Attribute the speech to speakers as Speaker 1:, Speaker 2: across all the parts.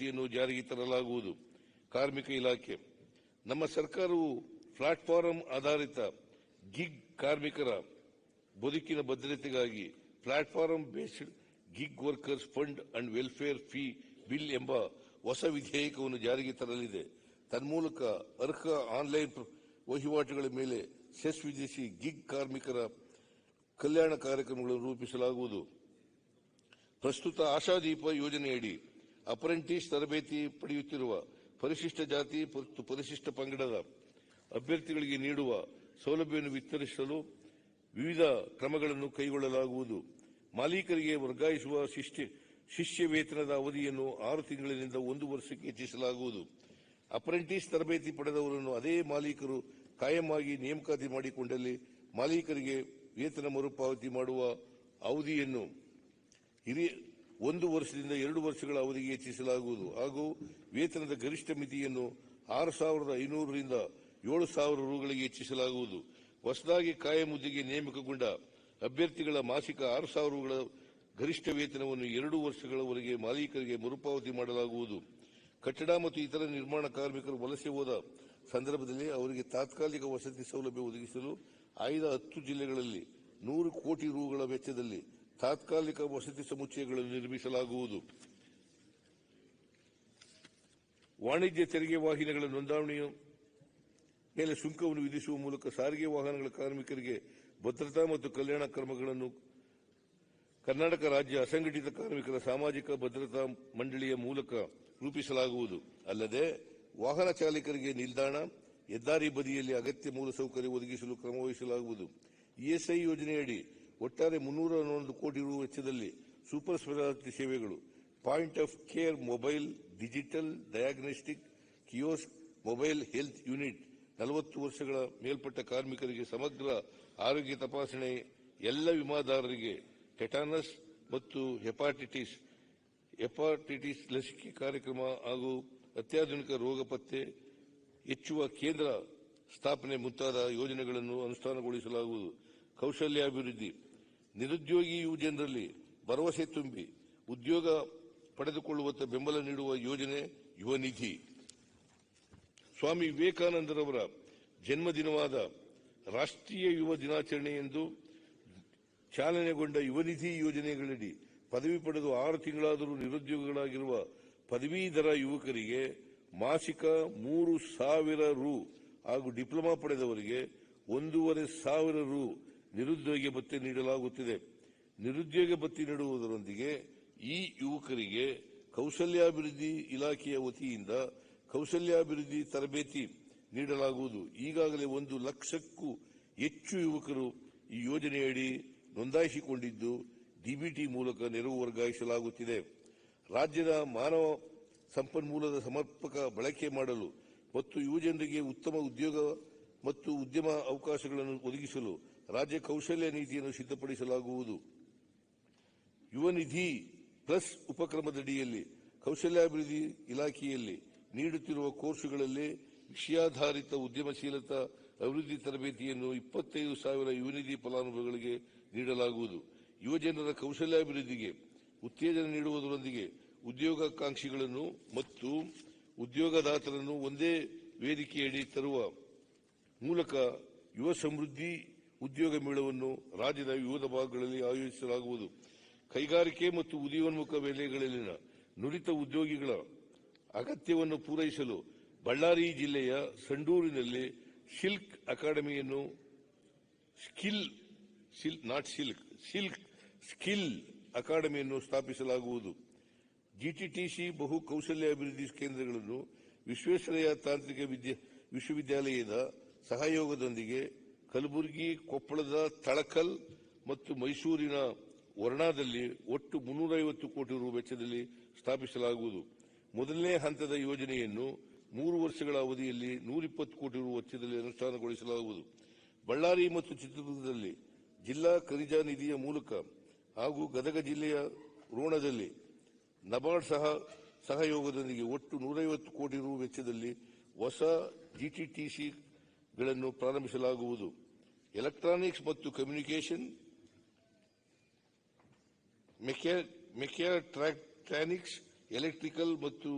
Speaker 1: ನೀತಿಯನ್ನು ಜಾರಿಗೆ ತರಲಾಗುವುದು. ಕಾರ್ಮಿಕ ಇಲಾಖೆ. ನಮ್ಮ ಸರ್ಕಾರವು ಪ್ಲಾಟ್ಫಾರಂ ಆಧಾರಿತ ಗಿಗ್ ಕಾರ್ಮಿಕರ ಬದುಕಿನ ಭದ್ರತೆಗಾಗಿ platform based gig workers fund and welfare fee bill ಎಂಬ ಹೊಸ ವಿಧೇಯಕವನ್ನು ಜಾರಿಗೆ ತರಲಿದೆ. ತನ್ಮೂಲಕ ಅರ್ಹ ಆನ್ಲೈನ್ ವಹಿವಾಟುಗಳ ಮೇಲೆ ಸೆಸ್ ವಿಧಿಸಿ ಗಿಗ್ ಕಾರ್ಮಿಕರ ಕಲ್ಯಾಣ ಕಾರ್ಯಕ್ರಮಗಳನ್ನು ರೂಪಿಸಲಾಗುವುದು. ಪ್ರಸ್ತುತ ಆಶಾದೀಪ ಯೋಜನೆಯಡಿ ಅಪ್ರೆಂಟಿಸ್ ತರಬೇತಿ ಪಡೆಯುತ್ತಿರುವ ಪರಿಶಿಷ್ಟ ಜಾತಿ ಪರಿಶಿಷ್ಟ ಪಂಗಡದ ಅಭ್ಯರ್ಥಿಗಳಿಗೆ ನೀಡುವ ಸೌಲಭ್ಯವನ್ನು ವಿತರಿಸಲು ವಿವಿಧ ಕ್ರಮಗಳನ್ನು ಕೈಗೊಳ್ಳಲಾಗುವುದು. ಮಾಲೀಕರಿಗೆ ವರ್ಗಾಯಿಸುವ ಶಿಷ್ಯ ಶಿಷ್ಯ ವೇತನದ ಅವಧಿಯನ್ನು ಆರು ತಿಂಗಳಿನಿಂದ ಒಂದು ವರ್ಷಕ್ಕೆ ಹೆಚ್ಚಿಸಲಾಗುವುದು. ಅಪ್ರೆಂಟಿಸ್ ತರಬೇತಿ ಪಡೆದವರನ್ನು ಅದೇ ಮಾಲೀಕರು ಕಾಯಮಾಗಿ ನೇಮಕಾತಿ ಮಾಡಿಕೊಂಡಲ್ಲಿ ಮಾಲೀಕರಿಗೆ ವೇತನ ಮರುಪಾವತಿ ಮಾಡುವ ಅವಧಿಯನ್ನು ಒಂದು ವರ್ಷದಿಂದ ಎರಡು ವರ್ಷಗಳ ಅವಧಿಗೆ ಹೆಚ್ಚಿಸಲಾಗುವುದು. ಹಾಗೂ ವೇತನದ ಗರಿಷ್ಠ ಮಿತಿಯನ್ನು ಆರು ಸಾವಿರದ ಐನೂರರಿಂದ ಏಳು ಸಾವಿರ ರೂಗಳಿಗೆ ಹೆಚ್ಚಿಸಲಾಗುವುದು. ಹೊಸದಾಗಿ ಕಾಯಂ ಹುದ್ದೆಗೆ ನೇಮಕಗೊಂಡ ಅಭ್ಯರ್ಥಿಗಳ ಮಾಸಿಕ ಆರು ಸಾವಿರ ರೂಗಳ ಗರಿಷ್ಠ ವೇತನವನ್ನು ಎರಡು ವರ್ಷಗಳವರೆಗೆ ಮಾಲೀಕರಿಗೆ ಮರುಪಾವತಿ ಮಾಡಲಾಗುವುದು. ಕಟ್ಟಡ ಮತ್ತು ಇತರ ನಿರ್ಮಾಣ ಕಾರ್ಮಿಕರು ವಲಸೆ ಹೋದ ಸಂದರ್ಭದಲ್ಲಿ ಅವರಿಗೆ ತಾತ್ಕಾಲಿಕ ವಸತಿ ಸೌಲಭ್ಯ ಒದಗಿಸಲು ಆಯ್ದ ಹತ್ತು ಜಿಲ್ಲೆಗಳಲ್ಲಿ ನೂರು ಕೋಟಿ ರೂಗಳ ವೆಚ್ಚದಲ್ಲಿ ತಾತ್ಕಾಲಿಕ ವಸತಿ ಸಮುಚ್ಚಯಗಳನ್ನು ನಿರ್ಮಿಸಲಾಗುವುದು. ವಾಣಿಜ್ಯ ತೆರಿಗೆ ವಾಹಿನಿಗಳ ನೋಂದಾವಣಿಯ ಮೇಲೆ ಸುಂಕವನ್ನು ವಿಧಿಸುವ ಮೂಲಕ ಸಾರಿಗೆ ವಾಹನಗಳ ಕಾರ್ಮಿಕರಿಗೆ ಭದ್ರತಾ ಮತ್ತು ಕಲ್ಯಾಣ ಕ್ರಮಗಳನ್ನು ಕರ್ನಾಟಕ ರಾಜ್ಯ ಅಸಂಘಟಿತ ಕಾರ್ಮಿಕರ ಸಾಮಾಜಿಕ ಭದ್ರತಾ ಮಂಡಳಿಯ ಮೂಲಕ ರೂಪಿಸಲಾಗುವುದು. ಅಲ್ಲದೆ, ವಾಹನ ಚಾಲಕರಿಗೆ ನಿಲ್ದಾಣ, ಹೆದ್ದಾರಿ ಬದಿಯಲ್ಲಿ ಅಗತ್ಯ ಮೂಲಸೌಕರ್ಯ ಒದಗಿಸಲು ಕ್ರಮವಹಿಸಲಾಗುವುದು. ಇಎಸ್ಐ ಯೋಜನೆಯಡಿ ಒಟ್ಟಾರೆ ಮುನ್ನೂರ ಹನ್ನೊಂದು ಕೋಟಿ ರು ವೆಚ್ಚದಲ್ಲಿ ಸೂಪರ್ ಸ್ಪೆಷಾಲಿಟಿ ಸೇವೆಗಳು, point of care mobile, digital diagnostic, kiosk, mobile health unit, ನಲವತ್ತು ವರ್ಷಗಳ ಮೇಲ್ಪಟ್ಟ ಕಾರ್ಮಿಕರಿಗೆ ಸಮಗ್ರ ಆರೋಗ್ಯ ತಪಾಸಣೆ, ಎಲ್ಲ ವಿಮಾದಾರರಿಗೆ ಟೆಟಾನಸ್ ಮತ್ತು ಹೆಪಾಟಿಟಿಸ್ ಹೆಪಾಟಿಟಿಸ್ ಲಸಿಕೆ ಕಾರ್ಯಕ್ರಮ ಹಾಗೂ ಅತ್ಯಾಧುನಿಕ ರೋಗ ಪತ್ತೆ, ಹೆಚ್ಚುವ ಕೇಂದ್ರ ಸ್ಥಾಪನೆ ಮುಂತಾದ ಯೋಜನೆಗಳನ್ನು ಅನುಷ್ಠಾನಗೊಳಿಸಲಾಗುವುದು. ಕೌಶಲ್ಯಾಭಿವೃದ್ಧಿ ನಿರುದ್ಯೋಗಿ ಯುವಜನರಲ್ಲಿ ಭರವಸೆ ತುಂಬಿ ಉದ್ಯೋಗ ಪಡೆದುಕೊಳ್ಳುವತ್ತ ಬೆಂಬಲ ನೀಡುವ ಯೋಜನೆ ಯುವ ನಿಧಿ. ಸ್ವಾಮಿ ವಿವೇಕಾನಂದರವರ ಜನ್ಮದಿನವಾದ ರಾಷ್ಟ್ರೀಯ ಯುವ ದಿನಾಚರಣೆ ಎಂದು ಚಾಲನೆಗೊಂಡ ಯುವ ನಿಧಿ ಯೋಜನೆಗಳಡಿ ಪದವಿ ಪಡೆದು ಆರು ತಿಂಗಳಾದರೂ ನಿರುದ್ಯೋಗಿಗಳಾಗಿರುವ ಪದವೀಧರ ಯುವಕರಿಗೆ ಮಾಸಿಕ ಮೂರು ಸಾವಿರ ರು ಹಾಗೂ ಡಿಪ್ಲೊಮಾ ಪಡೆದವರಿಗೆ ಒಂದೂವರೆ ಸಾವಿರ ರು ನಿರುದ್ಯೋಗ ಭತ್ಯೆ ನೀಡಲಾಗುತ್ತಿದೆ. ನಿರುದ್ಯೋಗ ಭತ್ಯೆ ನೀಡುವುದರೊಂದಿಗೆ ಈ ಯುವಕರಿಗೆ ಕೌಶಲ್ಯಾಭಿವೃದ್ಧಿ ಇಲಾಖೆಯ ವತಿಯಿಂದ ಕೌಶಲ್ಯಾಭಿವೃದ್ಧಿ ತರಬೇತಿ ನೀಡಲಾಗುವುದು. ಈಗಾಗಲೇ ಒಂದು ಲಕ್ಷಕ್ಕೂ ಹೆಚ್ಚು ಯುವಕರು ಈ ಯೋಜನೆಯಡಿ ನೋಂದಾಯಿಸಿಕೊಂಡಿದ್ದು ಡಿಬಿಟಿ ಮೂಲಕ ನೆರವು ವರ್ಗಾಯಿಸಲಾಗುತ್ತಿದೆ. ರಾಜ್ಯದ ಮಾನವ ಸಂಪನ್ಮೂಲದ ಸಮರ್ಪಕ ಬಳಕೆ ಮಾಡಲು ಮತ್ತು ಯುವಜನರಿಗೆ ಉತ್ತಮ ಉದ್ಯೋಗ ಮತ್ತು ಉದ್ಯಮ ಅವಕಾಶಗಳನ್ನು ಒದಗಿಸಲು ರಾಜ್ಯ ಕೌಶಲ್ಯ ನೀತಿಯನ್ನು ಸಿದ್ಧಪಡಿಸಲಾಗುವುದು. ಯುವ ನಿಧಿ ಪ್ಲಸ್ ಉಪಕ್ರಮದಡಿಯಲ್ಲಿ ಕೌಶಲ್ಯಾಭಿವೃದ್ಧಿ ಇಲಾಖೆಯಲ್ಲಿ ನೀಡುತ್ತಿರುವ ಕೋರ್ಸುಗಳಲ್ಲಿ ವಿಷಯಾಧಾರಿತ ಉದ್ಯಮಶೀಲತಾ ಅಭಿವೃದ್ಧಿ ತರಬೇತಿಯನ್ನು ಇಪ್ಪತ್ತೈದು ಸಾವಿರ ಯುವನಿಧಿ ಫಲಾನುಭವಿಗಳಿಗೆ ನೀಡಲಾಗುವುದು. ಯುವಜನರ ಕೌಶಲ್ಯಾಭಿವೃದ್ಧಿಗೆ ಉತ್ತೇಜನ ನೀಡುವುದರೊಂದಿಗೆ ಉದ್ಯೋಗಾಕಾಂಕ್ಷಿಗಳನ್ನು ಮತ್ತು ಉದ್ಯೋಗದಾತರನ್ನು ಒಂದೇ ವೇದಿಕೆಯಡಿ ತರುವ ಮೂಲಕ ಯುವ ಸಮೃದ್ಧಿ ಉದ್ಯೋಗ ಮೇಳವನ್ನು ರಾಜ್ಯದ ವಿವಿಧ ಭಾಗಗಳಲ್ಲಿ ಆಯೋಜಿಸಲಾಗುವುದು. ಕೈಗಾರಿಕೆ ಮತ್ತು ಉದಯೋನ್ಮುಖ ವಲಯಗಳಲ್ಲಿನ ನುರಿತ ಉದ್ಯೋಗಿಗಳ ಅಗತ್ಯವನ್ನು ಪೂರೈಸಲು ಬಳ್ಳಾರಿ ಜಿಲ್ಲೆಯ ಸಂಡೂರಿನಲ್ಲಿ silk ಅಕಾಡೆಮಿಯನ್ನು skill not silk silk skill ಅಕಾಡೆಮಿಯನ್ನು ಸ್ಥಾಪಿಸಲಾಗುವುದು. ಜಿಟಿಟಿಸಿ ಬಹು ಕೌಶಲ್ಯ ಅಭಿವೃದ್ಧಿ ಕೇಂದ್ರಗಳನ್ನು ವಿಶ್ವೇಶ್ವರಯ್ಯ ತಾಂತ್ರಿಕ ವಿದ್ಯಾ, ವಿಶ್ವವಿದ್ಯಾಲಯದ ಸಹಯೋಗದೊಂದಿಗೆ ಕಲಬುರಗಿ, ಕೊಪ್ಪಳದ ತಳಕಲ್ ಮತ್ತು ಮೈಸೂರಿನ ವರ್ಣಾದಲ್ಲಿ ಒಟ್ಟು ಮುನ್ನೂರೈವತ್ತು ಕೋಟಿ ರು ವೆಚ್ಚದಲ್ಲಿ ಸ್ಥಾಪಿಸಲಾಗುವುದು. ಮೊದಲನೇ ಹಂತದ ಯೋಜನೆಯನ್ನು ಮೂರು ವರ್ಷಗಳ ಅವಧಿಯಲ್ಲಿ ನೂರಿಪ್ಪತ್ತು ಕೋಟಿ ರು ವೆಚ್ಚದಲ್ಲಿ ಅನುಷ್ಠಾನಗೊಳಿಸಲಾಗುವುದು. ಬಳ್ಳಾರಿ ಮತ್ತು ಚಿತ್ರದುರ್ಗದಲ್ಲಿ ಜಿಲ್ಲಾ ಖನಿಜ ನಿಧಿಯ ಮೂಲಕ ಹಾಗೂ ಗದಗ ಜಿಲ್ಲೆಯ ರೋಣದಲ್ಲಿ ನಬಾರ್ಡ್ ಸಹ ಸಹಯೋಗದೊಂದಿಗೆ ಒಟ್ಟು ನೂರೈವತ್ತು ಕೋಟಿ ರು ವೆಚ್ಚದಲ್ಲಿ ಹೊಸ ಜಿಟಿಟಿಸಿಗಳನ್ನು ಪ್ರಾರಂಭಿಸಲಾಗುವುದು. ಎಲೆಕ್ಟ್ರಾನಿಕ್ಸ್ ಮತ್ತು ಕಮ್ಯುನಿಕೇಷನ್ ಮೆಕ್ಯಾಟ್ರಾನಿಕ್ಸ್ ಎಲೆಕ್ಟ್ರಿಕಲ್ ಮತ್ತು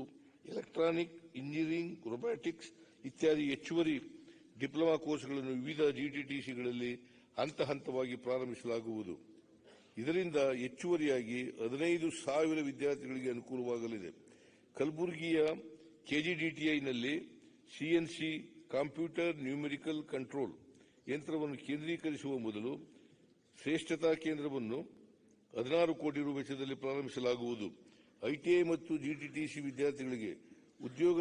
Speaker 1: ಎಲೆಕ್ಟ್ರಾನಿಕ್ ಇಂಜಿನಿಯರಿಂಗ್ ರೊಬ್ಯಾಟಿಕ್ಸ್ ಇತ್ಯಾದಿ ಹೆಚ್ಚುವರಿ ಡಿಪ್ಲೊಮಾ ಕೋರ್ಸ್ಗಳನ್ನು ವಿವಿಧ ಜಿಟಿಟಿಸಿಗಳಲ್ಲಿ ಹಂತ ಹಂತವಾಗಿ ಪ್ರಾರಂಭಿಸಲಾಗುವುದು. ಇದರಿಂದ ಹೆಚ್ಚುವರಿಯಾಗಿ ಹದಿನೈದು ಸಾವಿರ ವಿದ್ಯಾರ್ಥಿಗಳಿಗೆ ಅನುಕೂಲವಾಗಲಿದೆ. ಕಲಬುರಗಿಯ ಕೆಜಿಡಿಟಿಐನಲ್ಲಿ ಸಿಎನ್ಸಿ ಕಂಪ್ಯೂಟರ್ ನ್ಯೂಮೆರಿಕಲ್ ಕಂಟ್ರೋಲ್ ಯಂತ್ರವನ್ನು ಕೇಂದ್ರೀಕರಿಸುವ ಮೊದಲು ಶ್ರೇಷ್ಠತಾ ಕೇಂದ್ರವನ್ನು ಹದಿನಾರು ಕೋಟಿ ರೂಪಾಯಿ ವೆಚ್ಚದಲ್ಲಿ ಪ್ರಾರಂಭಿಸಲಾಗುವುದು. ಐಟಿಐ ಮತ್ತು ಜಿಟಿಟಿಸಿ ವಿದ್ಯಾರ್ಥಿಗಳಿಗೆ ಉದ್ಯೋಗ